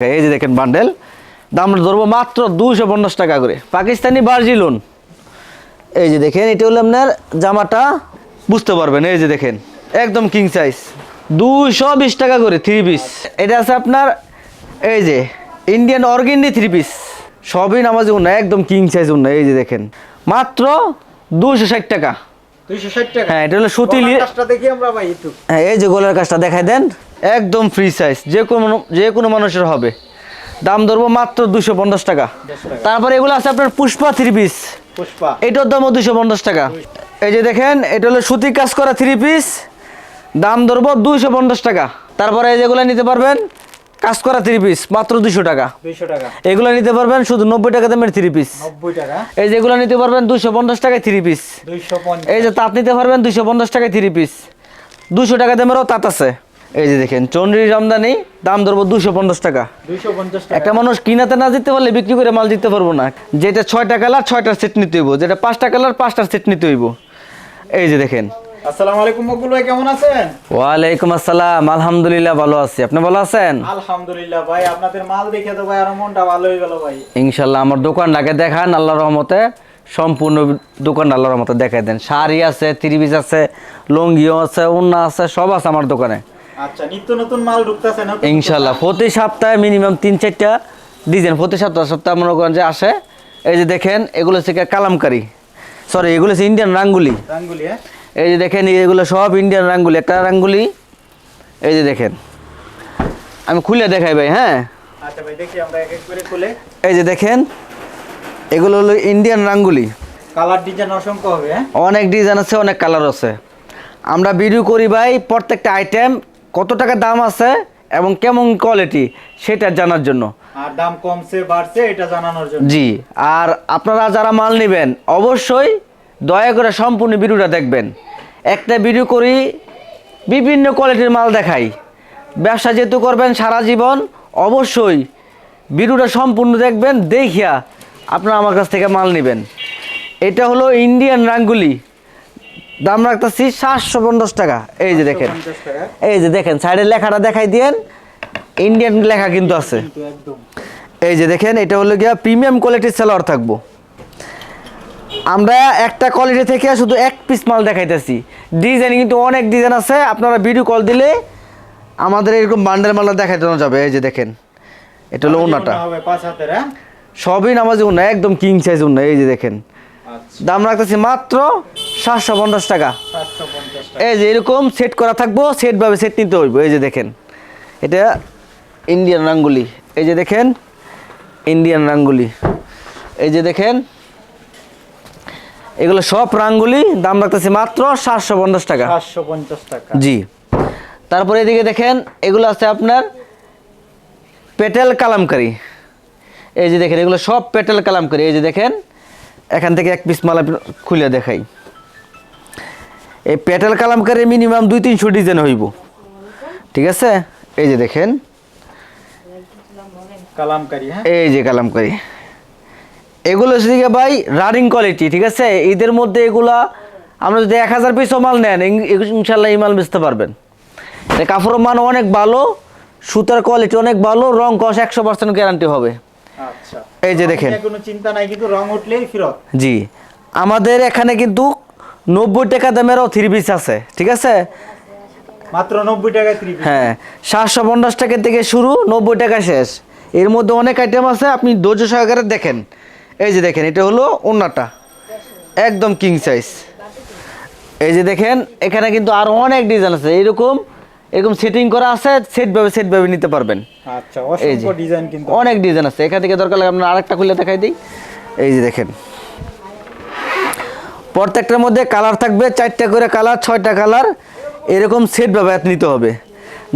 এই যে দেখেন বান্ডেল দাম ধরবো মাত্র দুশো পঞ্চাশ টাকা করে। পাকিস্তানি বার্জিলুন এই যে দেখেন, এটা হলো আপনার জামাটা, বুঝতে পারবেন, এই যে দেখেন, একদম কিং সাইজ দুশো বিশ টাকা করে থ্রি পিস এটা আছে আপনার, এই যে ইন্ডিয়ান অর্গেন্ডি থ্রি পিস সবই নামাজি উন্না একদম কিং সাইজ উন্না এই যে দেখেন। মাত্র দুশো ষাট টাকা। হ্যাঁ এটা হলো সুতি হ্যাঁ এই যে গোলের কাজটা দেখাই দেন একদম ফ্রি সাইজ যে কোনো যে কোনো মানুষের হবে। দাম ধরবো মাত্র দুশো পঞ্চাশ টাকা। তারপরে এগুলো আছে আপনার পুষ্পা থ্রি পিস পুষ্পা। এটার দামও দুশো পঞ্চাশ টাকা। এই যে দেখেন এটা হলো সুতি কাজ করা থ্রি পিস দাম ধরবো দুশো পঞ্চাশ টাকা। তারপরে এই যেগুলো নিতে পারবেন কাজ করা থ্রি পিস মাত্র দুশো টাকা। এগুলো নিতে পারবেন শুধু নব্বই টাকা দামের থ্রি পিস এই যেগুলো নিতে পারবেন দুশো পঞ্চাশ টাকায় থ্রি পিস এই যে তাঁত নিতে পারবেন দুইশো পঞ্চাশ টাকায় থ্রি পিস দুশো টাকা দামেরও তাঁত আছে। এই যে দেখেন চন্ডী জামদানি দাম ধরবো দুশো পঞ্চাশ টাকা। দুইশো পঞ্চাশ টাকা। একটা মানুষ কিনাতে না দিতে পারলে বিক্রি করে মাল দিতে পারব না। যেটা ছয়টা কালার ছয়টার সেট নিতে হইব। যেটা পাঁচটা কালার পাঁচটার সেট নিতে হইব। এই যে দেখেন আসসালামু আলাইকুম মকুল ভাই কেমন আছেন? ওয়ালাইকুম আসসালাম আলহামদুলিল্লাহ ভালো আছি। আপনি ভালো আছেন? আলহামদুলিল্লাহ ভাই আপনাদের মাল দেখে তো ভাই আর মনটা ভালো হয়ে গেল ভাই। ইনশাল্লাহ আমার দোকানটাকে দেখান আল্লাহ রহমতে সম্পূর্ণ দোকান আল্লাহ রহমতে দেখাই দেন। শাড়ি আছে ত্রিপিস আছে লুঙ্গিও আছে উন্না আছে সব আছে আমার দোকানে। আচ্ছা নিত্য নতুন মাল ঢুকতেছে না? ইনশাল্লাহ প্রতি সপ্তাহে মিনিমাম তিন চারটা ডিজাইন প্রতি সপ্তাহ সপ্তাহ মনে করেন যে আসে। এই যে দেখেন এগুলো হচ্ছে কালামকারি। সরি এগুলো হচ্ছে ইন্ডিয়ান রাঙ্গুলি। রাঙ্গুলি হ্যাঁ? এই যে দেখেন এগুলো সব ইন্ডিয়ান রাঙ্গুলি একটা রাঙ্গুলি। এই যে দেখেন আমি খুলে দেখাই ভাই হ্যাঁ? আচ্ছা ভাই দেখি আমরা এক এক করে খুলে। এই যে দেখেন এগুলো হলো ইন্ডিয়ান রাঙ্গুলি। কালার ডিজাইন অসংখ্য হবে হ্যাঁ? অনেক ডিজাইন আছে অনেক কালার আছে। আমরা ভিডিও করি ভাই প্রত্যেকটা আইটেম কত টাকা দাম আছে এবং কেমন কোয়ালিটি সেটা জানার জন্য। আর দাম কমছে বাড়ছে এটা জানানোর জন্য। জি আর আপনারা যারা মাল নেবেন অবশ্যই দয়া করে সম্পূর্ণ ভিডিওটা দেখবেন। একটা ভিডিও করি বিভিন্ন কোয়ালিটির মাল দেখাই। ব্যবসা যেহেতু করবেন সারা জীবন অবশ্যই ভিডিওটা সম্পূর্ণ দেখবেন দেখিয়া আপনারা আমার কাছ থেকে মাল নেবেন। এটা হলো ইন্ডিয়ান রাঙ্গুলি। দাম রাখতেছি সাতশো পঞ্চাশ টাকা। এই যে দেখেন। এই যে দেখেন সাইডের লেখাটা দেখাই দিয়েন। ইন্ডিয়ান লেখা কিন্তু আছে। এই যে দেখেন এটা হলো গিয়া প্রিমিয়াম কোয়ালিটির সেলার থাকব। আমরা একটা কোয়ালিটি থেকে শুধু এক পিস মাল দেখাইতেছি। ডিজাইন কিন্তু অনেক ডিজাইন আছে আপনারা ভিডিও কল দিলে আমাদের এরকম বান্ডেল দেখাই দেওয়া যাবে এই যে দেখেন। এটা হলো ওনাটা হ্যাঁ? সবই নামাজি উন্না একদম কিং সাইজ উন্না এই যে দেখেন। আচ্ছা। দাম রাখতেছি মাত্র সাতশো পঞ্চাশ টাকা। এই যে এরকম সেট করা থাকব সেট ভাবে সেট নিতে হইব এই যে দেখেন। এটা ইন্ডিয়ান রাঙ্গুলি এই যে দেখেন ইন্ডিয়ান রাঙ্গুলি। এই যে দেখেন এগুলো সব রাঙ্গুলি দাম রাখতেছি মাত্র সাতশো পঞ্চাশ টাকা। সাতশো পঞ্চাশ টাকা। জি। তারপরে এদিকে দেখেন এগুলো আছে আপনার পেটেল কালামকারি। এই যে দেখেন এগুলো সব পেটেল কালামকারি। এই যে দেখেন এখান থেকে এক পিস মাল খুলে দেখাই। এই পেটেল কালামকারি মিনিমাম দুই তিনশো ডিজাইন হইব। ঠিক আছে? এই যে দেখেন। কালামকারি হ্যাঁ? এই যে কালামকারি। এগুলো হচ্ছে গিয়ে ভাই রানিং কোয়ালিটি ঠিক আছে? ঈদের মধ্যে এগুলা আমরা যদি এক হাজার পিসও মাল নেন ইনশাল্লাহ এই মাল বেচতে পারবেন। কাপড়ের মান অনেক ভালো সুতার কোয়ালিটি অনেক ভালো রং কষ একশো পার্সেন্ট গ্যারান্টি হবে। আচ্ছা। এই যে দেখেন। কোনো চিন্তা নাই কিন্তু রং উঠলেই ফেরত। জি। আমাদের এখানে কিন্তু নব্বই টাকা দামেরও থ্রি পিস আছে ঠিক আছে? মাত্র নব্বই টাকা ত্রিশ হ্যাঁ সাতশো পঞ্চাশ টাকা থেকে শুরু নব্বই টাকা শেষ। এর মধ্যে অনেক আইটেম আছে আপনি ধৈর্য সহকারে দেখেন। এই যে দেখেন এটা হলো ওন্নাটা। একদম কিং সাইজ এই যে দেখেন এখানে কিন্তু আরও অনেক ডিজাইন আছে। এরকম এরকম সেটিং করা আছে সেটভাবে সেটভাবে নিতে পারবেন। আচ্ছা এই যে অসংখ্য ডিজাইন কিন্তু অনেক ডিজাইন আছে। এখান থেকে দরকার লাগে আপনার আরেকটা খুলে দেখাই দিই। এই যে দেখেন। প্রত্যেকটার মধ্যে কালার থাকবে চারটা করে কালার ছয়টা কালার এরকম সেট ভাবে নিতে হবে।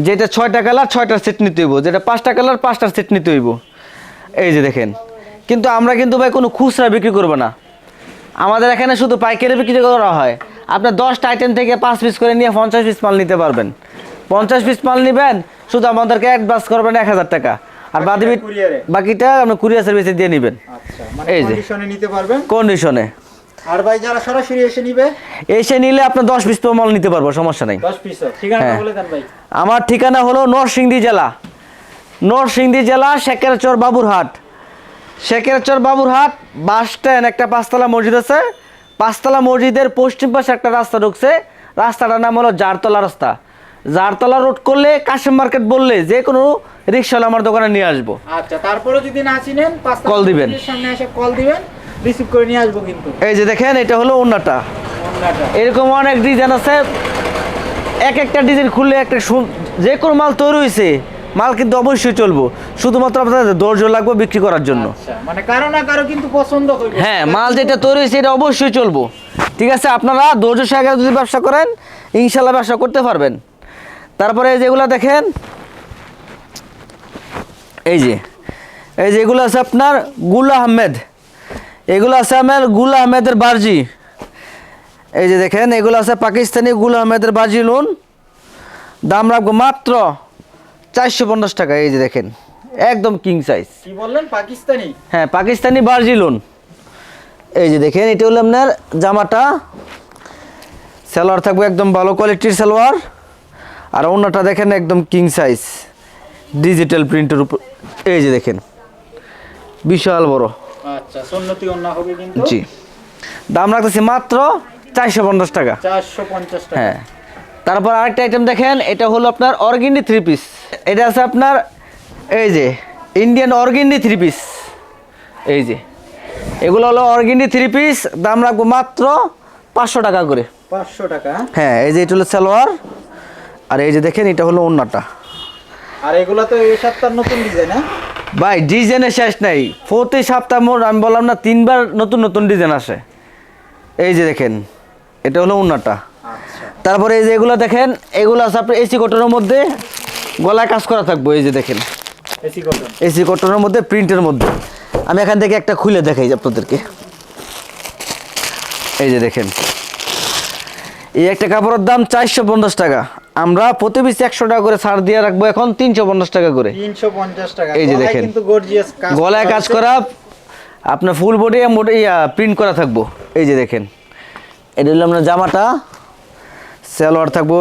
যেটা ছয়টা কালার ছয়টার সেট নিতে হইব। যেটা পাঁচটা কালার পাঁচটার সেট নিতে হইব। এই যে দেখেন। কিন্তু আমরা কিন্তু ভাই কোনো খুচরা বিক্রি করব না। আমাদের এখানে শুধু পাইকারি বিক্রি করা হয়। আপনার দশটা আইটেম থেকে পাঁচ পিস করে নিয়ে পঞ্চাশ পিস মাল নিতে পারবেন। পঞ্চাশ পিস মাল নেবেন শুধু আমাদেরকে অ্যাডভান্স করবেন এক হাজার টাকা। আর বাকি বাকিটা আপনি কুরিয়ার সার্ভিসে দিয়ে নেবেন। আচ্ছা মানে এই যে। কন্ডিশনে নিতে পারবেন? কন্ডিশনে আর ভাই যারা সরাসরি এসে নিবে? এসে নিলে পিস মাল নিতে পারব সমস্যা নেই। 10 পিস ঠিকানা হ্যাঁ। বলে দেন ভাই। আমার ঠিকানা হলো নরসিংদী জেলা। নরসিংদী জেলা শেখেরচর বাবুরহাট। শেখেরচর বাবুরহাট বাস স্ট্যান্ড একটা পাঁচতলা মসজিদ আছে। পাঁচতলা মসজিদের পশ্চিম পাশে একটা রাস্তা ঢুকছে। রাস্তাটার নাম হলো জারতলা রাস্তা। জারতলা রোড করলে কাশিম মার্কেট বললে যে কোনো রিক্সাওয়ালা আমার দোকানে নিয়ে আসব। আচ্ছা তারপরে যদি না চিনেন Call দিবেন। সামনে এসে কল দিবেন রিসিভ করে নিয়ে আসব কিন্তু। এই যে দেখেন এটা হলো অন্যটা অন্যটা এরকম অনেক ডিজাইন আছে। এক একটা ডিজাইন খুললে একটা যে কোনো মাল তৈরি হয়েছে মাল কিন্তু অবশ্যই চলবো। শুধুমাত্র আপনাদের ধৈর্য লাগবে বিক্রি করার জন্য। আচ্ছা মানে কারও না কারও কিন্তু পছন্দ হ্যাঁ মাল যেটা তৈরি হয়েছে এটা অবশ্যই চলবো। ঠিক আছে আপনারা ধৈর্য সহকারে যদি ব্যবসা করেন ইনশাল্লাহ ব্যবসা করতে পারবেন। তারপরে যেগুলো দেখেন এই যে এই যে এগুলো আছে আপনার গুল আহমেদ। এগুলো আছে আমার গুল আহমেদের বার্জি। এই যে দেখেন এগুলো আছে পাকিস্তানি গুল আহমেদের বার্জি লোন। দাম রাখব মাত্র চারশো পঞ্চাশ টাকা এই যে দেখেন একদম কিং সাইজ কি বললেন? পাকিস্তানি? হ্যাঁ পাকিস্তানি বার্জিলুন এই যে দেখেন এটা হলো আপনার জামাটা। সালোয়ার থাকবে একদম ভালো কোয়ালিটির সালোয়ার। আর অন্যটা দেখেন একদম কিং সাইজ ডিজিটাল প্রিন্টের উপর। এই যে দেখেন বিশাল বড়। আচ্ছা সন্নতি অন্য হবে কিন্তু। জি। দাম রাখতেছি মাত্র চারশো পঞ্চাশ টাকা। চারশো পঞ্চাশ টাকা। হ্যাঁ। তারপর আরেকটা আইটেম দেখেন এটা হলো আপনার অর্গিন্ডি থ্রি পিস এটা আছে আপনার এই যে ইন্ডিয়ান অর্গিন্ডি থ্রি পিস এই যে এগুলো হলো অর্গিন্ডি থ্রি পিস দাম রাখব মাত্র পাঁচশো টাকা করে। পাঁচশো টাকা। হ্যাঁ এই যে এটা হলো সালোয়ার আর এই যে দেখেন এটা হলো অন্যটা আর এগুলো তো এই সপ্তাহের নতুন ডিজাইন হ্যাঁ? ভাই ডিজাইনের শেষ নাই। প্রতি সপ্তাহ মোট আমি বললাম না তিনবার নতুন নতুন ডিজাইন আসে। এই যে দেখেন এটা হলো অন্যটা তারপরে এই যে এগুলো দেখেন এগুলো আছে আপনার এসি কটনের মধ্যে গলায় কাজ করা থাকব এই যে দেখেন। AC cotton. এসি কটনের মধ্যে প্রিন্টের মধ্যে। আমি এখান থেকে একটা খুলে দেখাই আপনাদেরকে। এই যে দেখেন। এই একটা কাপড়ের দাম চারশো পঞ্চাশ টাকা। আমরা প্রতি পিস একশো টাকা করে ছাড় দিয়ে রাখব এখন তিনশো পঞ্চাশ টাকা করে। তিনশো পঞ্চাশ টাকা। এই যে গলায় দেখেন। কাজ গলায় কাজ করা আপনার ফুল বডি মোটে প্রিন্ট করা থাকব। এই যে দেখেন। এটা হলো আপনার জামাটা। সালোয়ার থাকব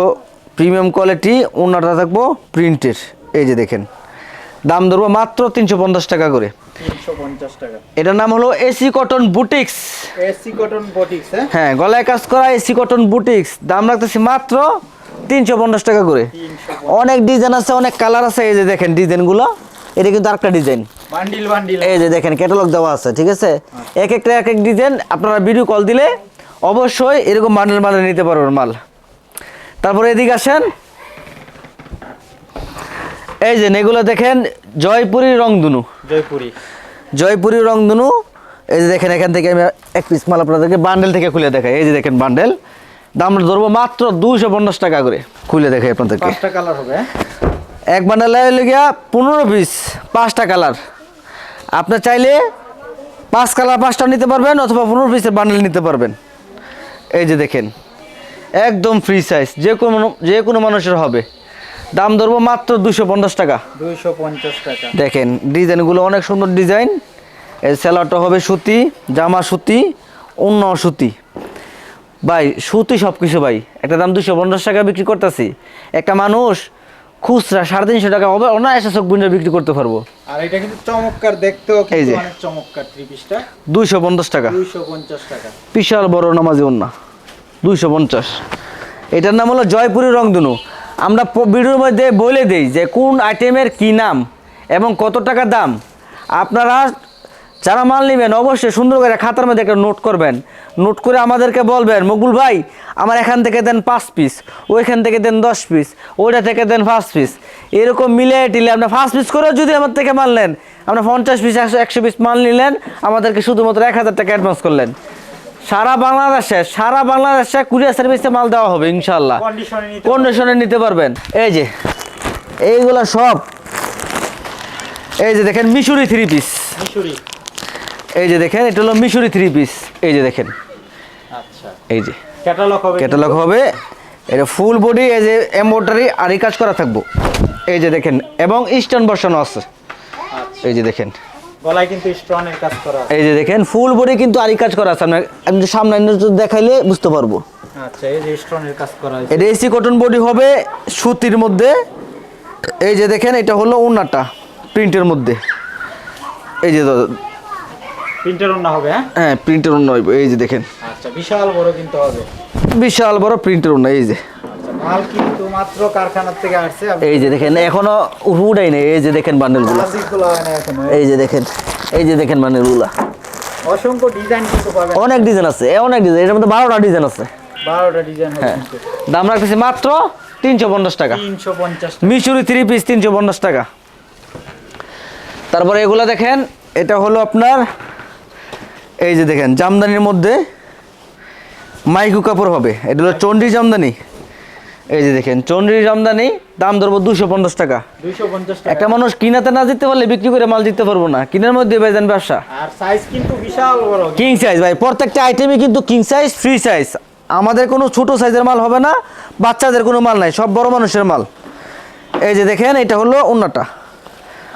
প্রিমিয়াম কোয়ালিটি ওনাটা থাকব প্রিন্টের। এই যে দেখেন দাম ধরবো মাত্র তিনশো পঞ্চাশ টাকা করে। এটার নাম হলো AC cotton boutiques. AC cotton boutiques হ্যাঁ? হ্যাঁ গলায় কাজ করা এসি কটন বুটিক্স। দাম রাখতেছি মাত্র তিনশো পঞ্চাশ টাকা করে। অনেক ডিজাইন আছে অনেক কালার আছে এই যে দেখেন ডিজাইনগুলো। এটা কিন্তু আরেকটা ডিজাইন। Bundle bundle. এই যে দেখেন ক্যাটালগ দেওয়া আছে ঠিক আছে? এক একটা এক এক ডিজাইন আপনারা ভিডিও কল দিলে অবশ্যই এরকম বান্ডেল বান্ডেল নিতে পারবেন মাল। তারপরে এদিকে আসেন। এই যে এগুলো দেখেন জয়পুরি রংধনু। জয়পুরি। জয়পুরি রংধনু এই যে দেখেন এখান থেকে আমি এক পিস মাল আপনাদেরকে বান্ডেল থেকে খুলে দেখাই। এই যে দেখেন বান্ডেল দাম ধরবো মাত্র দুশো পঞ্চাশ টাকা করে খুলে দেখাই আপনাদেরকে। পাঁচটা কালার হবে? এক বান্ডেল গিয়া পনেরো পিস পাঁচটা কালার আপনি চাইলে পাঁচ কালার পাঁচটা নিতে পারবেন অথবা পনেরো পিসের বান্ডেল নিতে পারবেন। এই যে দেখেন একদম ফ্রি সাইজ যে কোনো যে কোনো মানুষের হবে। দাম ধরবো মাত্র দুশো পঞ্চাশ টাকা। দুইশো পঞ্চাশ টাকা। দেখেন ডিজাইনগুলো অনেক সুন্দর ডিজাইন। এই স্যালাডটা হবে সুতি জামা সুতি অন্য সুতি। ভাই সুতি সব কিছু ভাই। একটা দাম দুশো পঞ্চাশ টাকা বিক্রি করতেছি। একটা মানুষ খুচরা সাড়ে তিনশো টাকা হবে অনায়াসে চোখ বুঝে বিক্রি করতে পারব। আর এটা কিন্তু চমৎকার দেখতেও এই যে। অনেক চমৎকার থ্রি পিসটা দুইশো পঞ্চাশ টাকা। দুইশো পঞ্চাশ টাকা। বিশাল বড় নামাজি অন্য দুইশো পঞ্চাশ। এটার নাম হলো জয়পুরি রংধনু। আমরা ভিডিওর মধ্যে বলে দিই যে কোন আইটেমের কি নাম এবং কত টাকা দাম। আপনারা যারা মাল নেবেন অবশ্যই সুন্দর করে খাতার মধ্যে একটা নোট করবেন। নোট করে আমাদেরকে বলবেন মকুল ভাই, আমার এখান থেকে দেন পাঁচ পিস, ওইখান থেকে দেন দশ পিস, ওইটা থেকে দেন পাঁচ পিস। এরকম মিলে টিলে আপনার পাঁচ পিস করে যদি আমার থেকে মাল নেন আপনার পঞ্চাশ পিস, একশো একশো পিস মাল নিলেন, আমাদেরকে শুধুমাত্র এক হাজার টাকা অ্যাডভান্স করলেন। সারা বাংলাদেশে সারা বাংলাদেশে কুরিয়ার সার্ভিসে মাল দেওয়া হবে ইনশাল্লাহ কন্ডিশনে নিতে নিতে পারবেন। এই যে এইগুলা সব এই যে দেখেন মিশরি থ্রি পিস এই যে দেখেন এটা হলো মিশরি থ্রি পিস এই যে দেখেন। আচ্ছা। এই যে ক্যাটালগ হবে ক্যাটালগ হবে। এটা ফুল বডি এই যে এম্ব্রয়ডারি আরি কাজ করা থাকব। এই যে দেখেন এবং ইস্টার্ন বসানো আছে। আচ্ছা। এই যে দেখেন। গলায় কিন্তু স্টোনের কাজ করা আছে। এই যে দেখেন ফুল বডি কিন্তু আরি কাজ করা আছে। আমি সামনে দেখাইলে বুঝতে পারব। আচ্ছা এই যে স্টোনের কাজ করা আছে এটা এসি কটন বডি হবে সুতির মধ্যে। এই যে দেখেন এটা হলো উন্নাটা প্রিন্টের মধ্যে। এই যে প্রিন্টের অন্য হবে হ্যাঁ? হ্যাঁ প্রিন্টের অন্য হইব, এই যে দেখেন। আচ্ছা বিশাল বড় কিন্তু হবে। বিশাল বড় প্রিন্টের অন্য এই যে। মাল কিন্তু মাত্র কারখানার থেকে আসছে। এই যে দেখেন এখনও উঠাই নেই। এই যে দেখেন বান্ডেলগুলো। এই যে দেখেন এই যে দেখেন বান্ডেলগুলো। অসংখ্য ডিজাইন কিন্তু পাবেন। অনেক ডিজাইন আছে অনেক ডিজাইন এটার মধ্যে বারোটা ডিজাইন আছে। বারোটা ডিজাইন হ্যাঁ। দাম রাখতেছি মাত্র তিনশো পঞ্চাশ টাকা। তিনশো পঞ্চাশ মিশুরি থ্রি পিস তিনশো পঞ্চাশ টাকা। তারপরে এগুলো দেখেন এটা হলো আপনার এই যে দেখেন জামদানির মধ্যে মাইকু কাপড় হবে। এটা হলো চন্ডী জামদানি। এই যে দেখেন চন্ডী জামদানি দাম ধরবো দুশো পঞ্চাশ টাকা। একটা মানুষ কিনাতে না জিততে পারলে বিক্রি করে মাল জিততে পারব না। কিনার মধ্যে বেজেন ব্যবসা। আর সাইজ কিন্তু বিশাল বড়। কিং সাইজ ভাই প্রত্যেকটা আইটেমই কিন্তু কিং সাইজ ফ্রি সাইজ আমাদের কোনো ছোট সাইজের মাল হবে না বাচ্চাদের কোনো মাল নাই সব বড় মানুষের মাল। এই যে দেখেন এটা হলো অন্যটা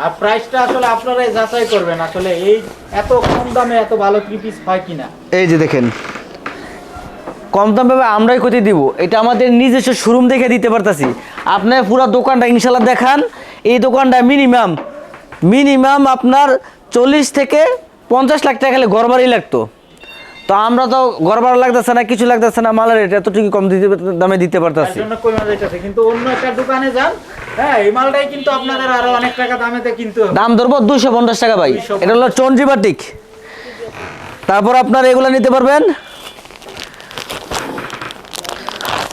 আর প্রাইসটা আসলে আপনারাই যাচাই করবেন আসলে এই এত কম দামে এত ভালো থ্রি পিস হয় কিনা। এই যে দেখেন কম দাম পাবে আমরাই কোথায় দিব। এটা আমাদের নিজস্ব শোরুম দেখে দিতে পারতাছি। আপনার পুরো দোকানটা ইনশাল্লাহ দেখান। এই দোকানটা মিনিমাম মিনিমাম আপনার চল্লিশ থেকে পঞ্চাশ লাখ টাকা খালি ঘর বাড়ি লাগতো। তো আমরা তো ভাড়া লাগতেছে না কিছু লাগতেছে না মালের রেট এতটুকু কম দিতে দামে দিতে পারতাছি। কিন্তু অন্য একটা দোকানে যান হ্যাঁ এই মালটাই কিন্তু আপনাদের আরও অনেক টাকা দামেতে কিনতে দাম ধরবো দুশো পঞ্চাশ টাকা ভাই। এটা হলো তারপর আপনার এগুলো নিতে পারবেন।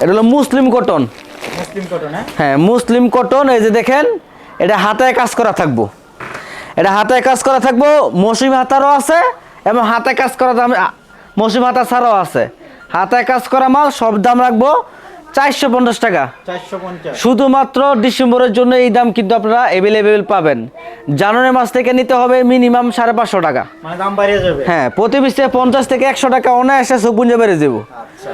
এটা হলো মুসলিম কটন। মুসলিম কটন হ্যাঁ? হ্যাঁ মুসলিম কটন এই যে দেখেন এটা হাতে কাজ করা থাকব। এটা হাতে কাজ করা থাকব মসিম হাতারও আছে এবং হাতে কাজ করা দাম মসিম হাতা ছাড়াও আছে। হাতে কাজ করা মাল সব দাম রাখব চারশো পঞ্চাশ টাকা। শুধুমাত্র ডিসেম্বরের জন্য এই দাম কিন্তু আপনারা অ্যাভেলেবেল পাবেন। জানুয়ারি মাস থেকে নিতে হবে মিনিমাম সাড়ে পাঁচশো টাকা। মানে হ্যাঁ প্রতি পিসে পঞ্চাশ থেকে একশো টাকা অনায়াসে সুপুঞ্জে বেড়ে যাব। আচ্ছা।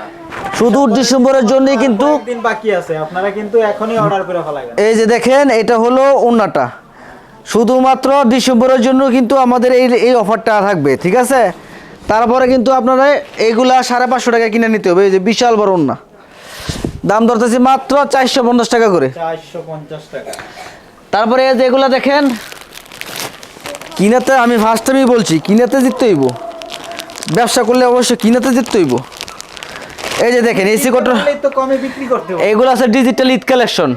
শুধু ডিসেম্বরের জন্যই কিন্তু বাকি আছে আপনারা কিন্তু এখনই অর্ডার করে ফেলাবেন এই যে দেখেন এটা হলো ওন্নাটা শুধুমাত্র ডিসেম্বরের জন্য কিন্তু আমাদের এই এই অফারটা থাকবে ঠিক আছে? তারপরে কিন্তু আপনারা এইগুলা সাড়ে পাঁচশো টাকা কিনে নিতে হবে এই যে বিশাল বড় ওন্না দাম ধরতেছি মাত্র চারশো পঞ্চাশ টাকা করে। টাকা। তারপরে এই যে এগুলো দেখেন কিনাতে আমি ফার্স্ট টাইমই বলছি কিনাতে জিততে হইব। ব্যবসা করলে অবশ্যই কিনাতে জিততে হইব। এই যে দেখেন এসি কটন এইগুলো আছে ডিজিটাল ঈদ কালেকশন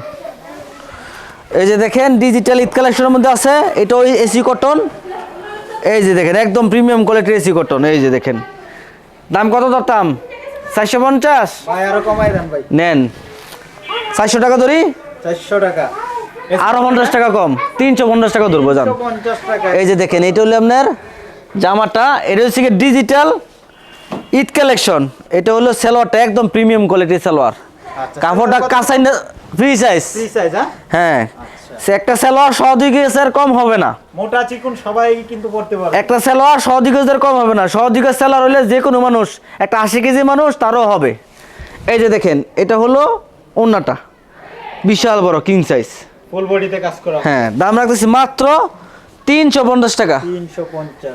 এই যে দেখেন ডিজিটাল ঈদ কালেকশনের মধ্যে আছে এটা ওই এসি কটন। এই যে দেখেন একদম প্রিমিয়াম কোয়ালিটির এসি কটন এই যে দেখেন। দাম কত ধরতাম চারশো পঞ্চাশ? ভাই আরও কমাই দেন ভাই। নেন। চারশো টাকা ধরি? চারশো টাকা। আরও পঞ্চাশ টাকা কম। তিনশো পঞ্চাশ টাকা ধরবো যান এই যে দেখেন এটা হলো আপনার জামাটা। এটা হচ্ছে ডিজিটাল ঈদ কালেকশন এটা হলো সালোয়ারটা একদম প্রিমিয়াম কোয়ালিটির সালোয়ার। আচ্ছা, কাপড়টা? কাঁচাই ফ্রি সাইজ ফ্রি সাইজ হ্যাঁ? হ্যাঁ। সে একটা সালোয়ার সহদি গেজের কম হবে না। মোটা চিকুন সবাই কিন্তু পড়তে পারবে। একটা সালোয়ার সহদি গেজের কম হবে না। সহদি গেজ সালোয়ার হলে যে কোনো মানুষ একটা আশি কেজি মানুষ তারও হবে। এই যে দেখেন এটা হলো ওন্নাটা। বিশাল বড় কিং সাইজ ফুল বডিতে কাজ করা হ্যাঁ দাম রাখতেছি মাত্র তিনশো পঞ্চাশ টাকা।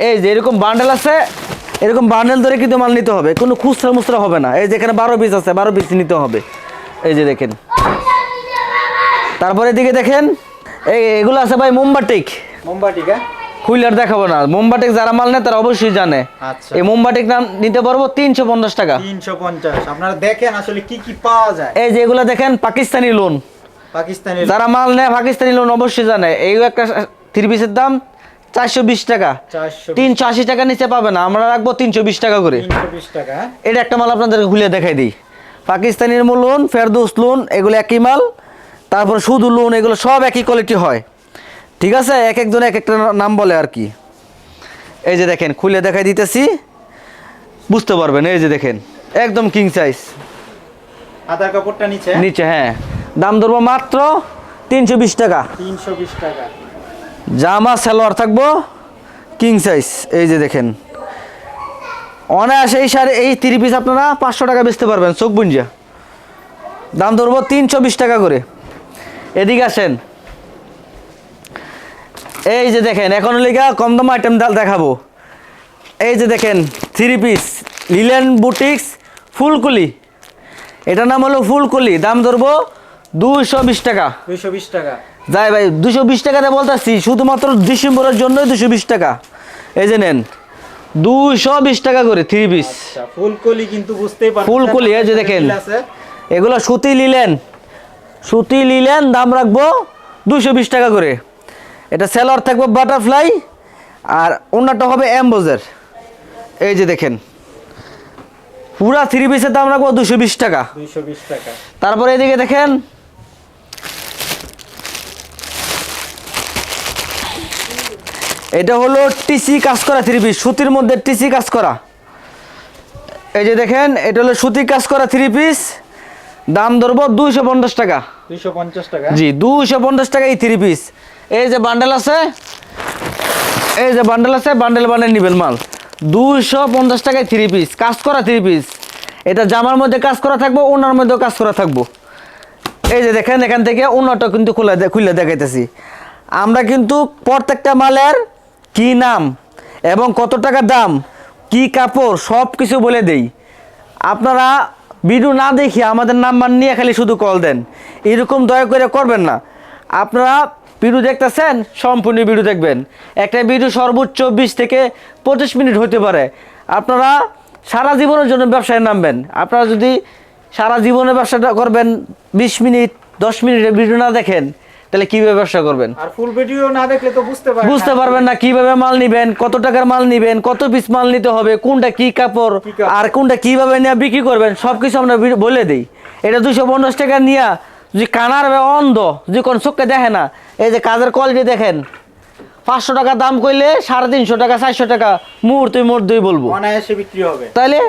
এই যে এরকম বান্ডেল আছে এরকম বান্ডেল ধরে কিন্তু মাল নিতে হবে। কোনো খুচরা মুচরা হবে না। এই যে এখানে বারো পিস আছে বারো পিস নিতে হবে। এই যে দেখেন। তারপরে এদিকে দেখেন এই এগুলো আছে ভাই মোমবাটিক মোমবাটিক হ্যাঁ? খুইলার দেখাবো না মোমবাটিক যারা মাল নেয় তারা অবশ্যই জানে। আচ্ছা। এই মোমবাটিক নাম নিতে পারব তিনশো পঞ্চাশ টাকা। তিনশো পঞ্চাশ আপনারা দেখেন আসলে কি কি পাওয়া যায়। এই যে এগুলো দেখেন পাকিস্তানি লোন। পাকিস্তানি যারা মাল নেয় পাকিস্তানি লোন অবশ্যই জানে। এই একটা থ্রি পিসের দাম চারশো বিশ টাকা। তিনশো আশি টাকা নিচে পাবে না আমরা রাখব তিনশো বিশ টাকা করে। হ্যাঁ? এটা একটা মাল আপনাদেরকে খুলে দেখাই দিই। পাকিস্তানির মূল লোন ফেরদৌস লোন এগুলো একই মাল। তারপর শুধু লোন এগুলো সব একই কোয়ালিটি হয়। ঠিক আছে? এক একজন এক একটা নাম বলে আর কি। এই যে দেখেন খুলে দেখাই দিতেছি। বুঝতে পারবেন এই যে দেখেন একদম কিং সাইজ আধার কাপড়টা নিচে? নিচে হ্যাঁ। দাম ধরবো মাত্র তিনশো বিশ টাকা। তিনশো বিশ টাকা। জামা সালোয়ার থাকব কিং সাইজ এই যে দেখেন। অনায়াসে এই সারে এই তিরি পিস আপনারা পাঁচশো টাকা বেচতে পারবেন চোখ বুঞ্জা। দাম ধরবো তিনশো বিশ টাকা করে। এদিকে আসেন। এই যে দেখেন এখন লিগা কম দাম আইটেম ডাল দেখাবো। এই যে দেখেন three piece linen boutiques Phulkuli. এটার নাম হলো ফুলকুলি দাম ধরবো দুশো বিশ টাকা। দুইশো বিশ টাকা। যাই ভাই দুশো বিশ টাকাতে বলতেছি শুধুমাত্র ডিসেম্বরের জন্যই দুশো বিশ টাকা। এই যে নেন দুশো বিশ টাকা করে থ্রি পিস ফুলকলি কিন্তু বুঝতেই পারছেন ফুলকলি, এই যে দেখেন। এগুলো সুতি লিলেন সুতি লিলেন দাম রাখব দুশো বিশ টাকা করে। এটা সেলর থাকবে বাটারফ্লাই আর অন্যটা হবে অ্যাম্বোজের। এই যে দেখেন পুরা থ্রি পিসের দাম রাখব দুশো বিশ টাকা। 220 টাকা। তারপরে এদিকে দেখেন এটা হলো টিসি কাজ করা থ্রি পিস সুতির মধ্যে টিসি কাজ করা। এই যে দেখেন এটা হলো সুতি কাজ করা থ্রি পিস দাম ধরবো দুইশো পঞ্চাশ টাকা। 250 টাকা। জি, দুইশো পঞ্চাশ টাকা এই থ্রি পিস এই যে বান্ডেল আছে, এই যে বান্ডেল আছে বান্ডেল বান্ডেল নিবেন মাল। দুইশো পঞ্চাশ টাকায় থ্রি পিস কাজ করা থ্রি পিস এটা জামার মধ্যে কাজ করা থাকব, ওনার মধ্যেও কাজ করা থাকব। এই যে দেখেন, এখান থেকে অন্যটা কিন্তু খুলে খুলে দেখাইতেছি। আমরা কিন্তু প্রত্যেকটা মালের কি নাম এবং কত টাকা দাম, কি কাপড় সব কিছু বলে দেই। আপনারা ভিডিও না দেখি আমাদের নাম্বার নিয়ে খালি শুধু কল দেন। এরকম দয়া করে করবেন না। আপনারা ভিডিও দেখতেছেন, সম্পূর্ণ ভিডিও দেখবেন। একটা ভিডিও সর্বোচ্চ বিশ থেকে পঁচিশ মিনিট হতে পারে। আপনারা সারা জীবনের জন্য ব্যবসায় নামবেন। আপনারা যদি সারা জীবনে ব্যবসাটা করবেন, বিশ মিনিট, দশ মিনিটের ভিডিও না দেখেন তাহলে কীভাবে ব্যবসা করবেন? আর ফুল ভিডিও না দেখলে তো বুঝতে পারবেন বুঝতে পারবেন না কীভাবে মাল নিবেন কত টাকার মাল নিবেন কত পিস মাল নিতে হবে কোনটা কি কাপড় আর কোনটা কীভাবে নিয়ে বিক্রি করবেন সব কিছু আমরা বলে দিই। এটা দুশো পঞ্চাশ টাকা নিয়ে যদি কানার অন্ধ যদি কোন চোখকে দেখে না এই যে কাজের কোয়ালিটি দেখেন পাঁচশো টাকা দাম কইলে সাড়ে তিনশো টাকা চারশো টাকা মুহূর্তে মুহূর্তেই বলব। অনায়াসে বিক্রি হবে। তাইলে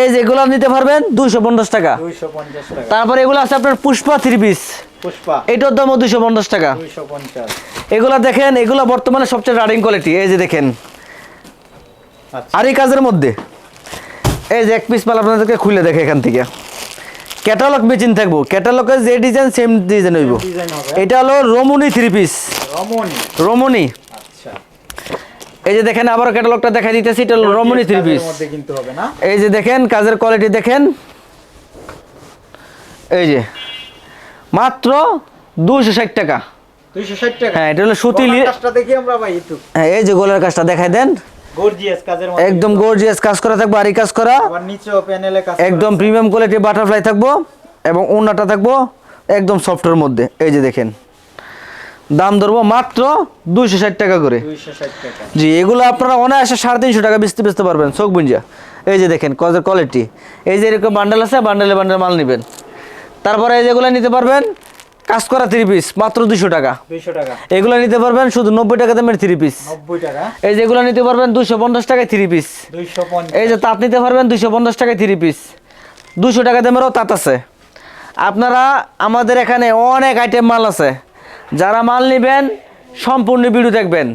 এই যে এগুলো নিতে পারবেন দুশো পঞ্চাশ টাকা। 250 টাকা। তারপরে এগুলো আছে আপনার পুষ্পা থ্রি পিস পুষ্পা। এটার দাম দুশো পঞ্চাশ টাকা। 250 এগুলো দেখেন এগুলো বর্তমানে সবচেয়ে রানিং কোয়ালিটি এই যে দেখেন। আচ্ছা। আর এই কাজের মধ্যে এই যে এক পিস মাল আপনাদেরকে খুলে দেখে এখান থেকে। ক্যাটালগ মেচিন থাকব ক্যাটালগে যে ডিজাইন সেম ডিজাইন হইব। এটা হলো রমণী থ্রি পিস রমণী রমণী এই যে দেখেন আবার ক্যাটালগটা দেখা দিতেছি এটা হলো রমণী থ্রি পিস এই যে দেখেন কাজের কোয়ালিটি দেখেন। এই যে মাত্র দুশো ষাট টাকা। 260 টাকা? হ্যাঁ, এটা হলো সুতি হ্যাঁ এই যে গোলের কাজটা দেখাই দেন। একদম গর্জিয়াস কাজ করা থাকব আরি কাজ করা। একদম প্রিমিয়াম কোয়ালিটি বাটারফ্লাই থাকব এবং ওনাটা থাকব একদম সফটের মধ্যে। এই যে দেখেন দাম ধরবো মাত্র দুইশো ষাট টাকা করে। জি এগুলো আপনারা অনায়াসে সাড়ে তিনশো টাকা বেচতে বেচতে পারবেন চোখ বুঞ্জা। এই যে দেখেন কজের কোয়ালিটি এই যে এরকম বান্ডেল আছে বান্ডেলে বান্ডেল মাল নেবেন। তারপরে এই যেগুলো নিতে পারবেন কাজ করা থ্রি পিস মাত্র দুশো টাকা। 200 এগুলো নিতে পারবেন শুধু নব্বই টাকা দামের থ্রি পিস এই যেগুলো নিতে পারবেন দুশো পঞ্চাশ টাকায় থ্রি পিস এই যে তাঁত নিতে পারবেন দুশো পঞ্চাশ টাকায় থ্রি পিস দুশো টাকা দামেরও তাঁত আছে। আপনারা আমাদের এখানে অনেক আইটেম মাল আছে। যারা মাল নেবেন সম্পূর্ণ ভিডিও দেখবেন।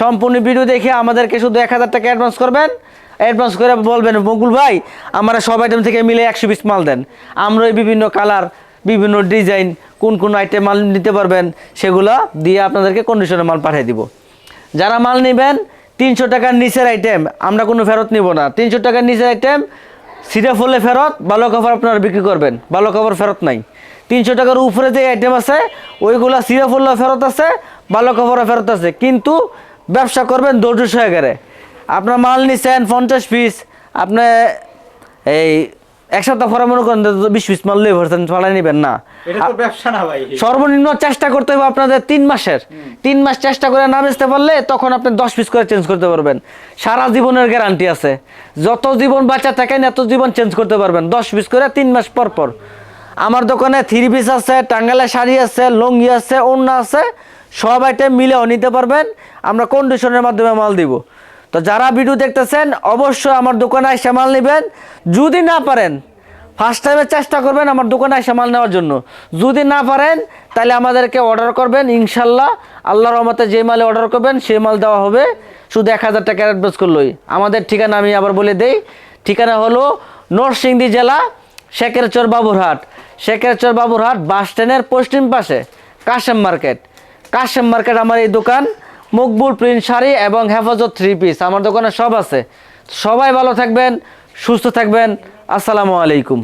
সম্পূর্ণ ভিডিও দেখে আমাদেরকে শুধু এক হাজার টাকা অ্যাডভান্স করবেন। অ্যাডভান্স করে বলবেন, বকুল ভাই, আমরা সব আইটেম থেকে মিলে একশো পিস মাল দেন। আমরা বিভিন্ন কালার বিভিন্ন ডিজাইন কোন কোন আইটেম মাল নিতে পারবেন, সেগুলো দিয়ে আপনাদেরকে কন্ডিশনে মাল পাঠিয়ে দিব। যারা মাল নেবেন, তিনশো টাকার নিচের আইটেম আমরা কোনো ফেরত নিব না। তিনশো টাকার নিচের আইটেম সিটা ফুলে ফেরত, ভালো কাপড় আপনারা বিক্রি করবেন। ভালো কাপড় ফেরত নাই। তিনশো টাকার উপরে যে আইটেম আছে, ওইগুলা সিরা ফুল্লা ফেরত আছে, ভালো কাপড়ও ফেরত আছে। কিন্তু ব্যবসা করবেন ধৈর্য সহকারে আপনার মাল নিচ্ছেন পঞ্চাশ পিস আপনি এই এক সপ্তাহ পরে মনে করেন বিশ পিস মাল লিয়ে ভরছেন ফালাই নেবেন না। ব্যবসা না ভাই। সর্বনিম্ন চেষ্টা করতে হবে আপনাদের তিন মাসের। তিন মাস চেষ্টা করে না বেচতে পারলে তখন আপনি দশ পিস করে চেঞ্জ করতে পারবেন। সারা জীবনের গ্যারান্টি আছে। যত জীবন বাচ্চা থাকেন এত জীবন চেঞ্জ করতে পারবেন। দশ পিস করে তিন মাস পর পর। আমার দোকানে থ্রি পিস আছে টাঙ্গালে শাড়ি আছে লঙ্গি আছে ওড়না আছে সব আইটেম মিলেও নিতে পারবেন। আমরা কন্ডিশনের মাধ্যমে মাল দিব। তো যারা ভিডিও দেখতেছেন, অবশ্যই আমার দোকানে এসে মাল নেবেন। যদি না পারেন ফার্স্ট টাইমে চেষ্টা করবেন আমার দোকানে এসে মাল নেওয়ার জন্য। যদি না পারেন, তাহলে আমাদেরকে অর্ডার করবেন, ইনশাল্লাহ। আল্লাহর রহমতে যে মালে অর্ডার করবেন সেই মাল দেওয়া হবে। শুধু এক হাজার টাকা অ্যাডভান্স করলোই। আমাদের ঠিকানা আমি আবার বলে দেই। ঠিকানা হলো নরসিংদী জেলা, শেখেরচর বাবুরহাট। শেখেরচর বাবুরহাট বাস স্ট্যান্ডের পশ্চিম পাশে, কাশেম মার্কেট। কাশেম মার্কেট আমার এই দোকান। মকবুল প্রিন্ট শাড়ি এবং হেফাজত থ্রি পিস আমার দোকানে সব আছে। সবাই ভালো থাকবেন, সুস্থ থাকবেন। আসসালামু আলাইকুম।